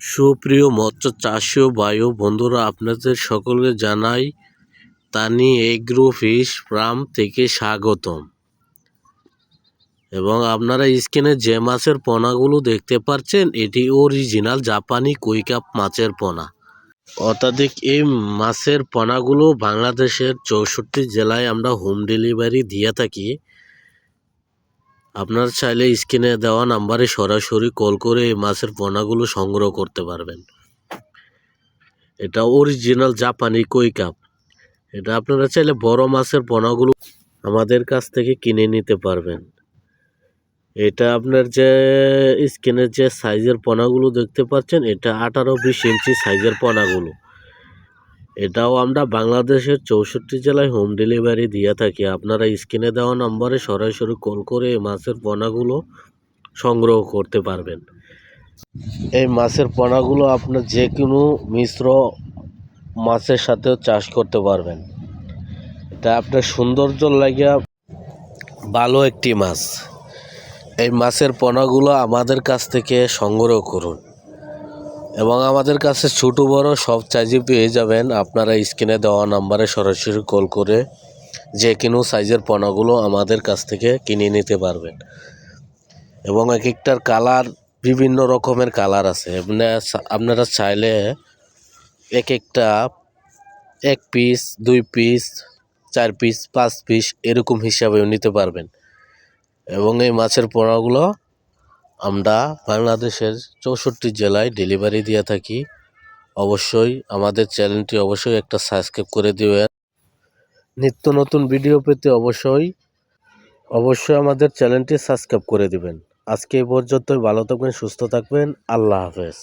সুপ্রিয় মৎস্য চাষী ও বায়ু বন্ধুরা, আপনাদের সকলকে জানাই তানি এগ্রো ফিশ ফার্ম থেকে স্বাগতম। এবং আপনারা স্ক্রিনে যে মাছের পোনাগুলো দেখতে পাচ্ছেন, এটি অরিজিনাল জাপানি কুইকাপ মাছের পোনা। অত্যাধিক এই মাছের পোনাগুলো বাংলাদেশের চৌষট্টি জেলায় আমরা হোম ডেলিভারি দিয়ে থাকি। আপনার চাইলে স্ক্রিনে দেওয়া নাম্বারে সরাসরি কল করে এই মাছের পোনাগুলো সংগ্রহ করতে পারবেন। এটা অরিজিনাল জাপানি কই কাপ এটা আপনারা চাইলে বড় মাছের পোনাগুলো আমাদের কাছ থেকে কিনে নিতে পারবেন। এটা আপনার যে স্ক্রিনের যে সাইজের পোনাগুলো দেখতে পাচ্ছেন, এটা আঠারো বিশ ইঞ্চি সাইজের পোনাগুলো। এটাও আমরা বাংলাদেশের চৌষট্টি জেলায় হোম ডেলিভারি দিয়ে থাকি। আপনারা স্ক্রিনে দেওয়া নম্বরে সরাসরি কল করে এই মাছের পোনাগুলো সংগ্রহ করতে পারবেন। এই মাছের পোনাগুলো আপনার যে কোনো মিশ্র মাছের সাথেও চাষ করতে পারবেন। এটা আপনার সৌন্দর্য লাগিয়া ভালো একটি মাছ। এই মাছের পোনাগুলো আমাদের কাছ থেকে সংগ্রহ করুন। এবং আমাদের কাছে ছোটো বড় সব সাইজে পেয়ে যাবেন। আপনারা স্ক্রিনে দেওয়া নাম্বারে সরাসরি কল করে যে কোনো সাইজের পোনাগুলো আমাদের কাছ থেকে কিনে নিতে পারবেন। এবং এক একটার কালার বিভিন্ন রকমের কালার আছে। আপনারা- আপনারা চাইলে এক একটা এক পিস দুই পিস চার পিস পাঁচ পিস এরকম হিসাবেও নিতে পারবেন। এবং এই মাছের পোনাগুলো আমরা বাংলাদেশের চৌষট্টি জেলায় ডেলিভারি দিয়ে থাকি। অবশ্যই আমাদের চ্যানেলটি অবশ্যই একটা সাবস্ক্রাইব করে দিবেন। নিত্য নতুন ভিডিও পেতে অবশ্যই অবশ্যই আমাদের চ্যানেলটি সাবস্ক্রাইব করে দিবেন। আজকে এই পর্যন্তই, ভালো থাকবেন, সুস্থ থাকবেন, আল্লাহ হাফেজ।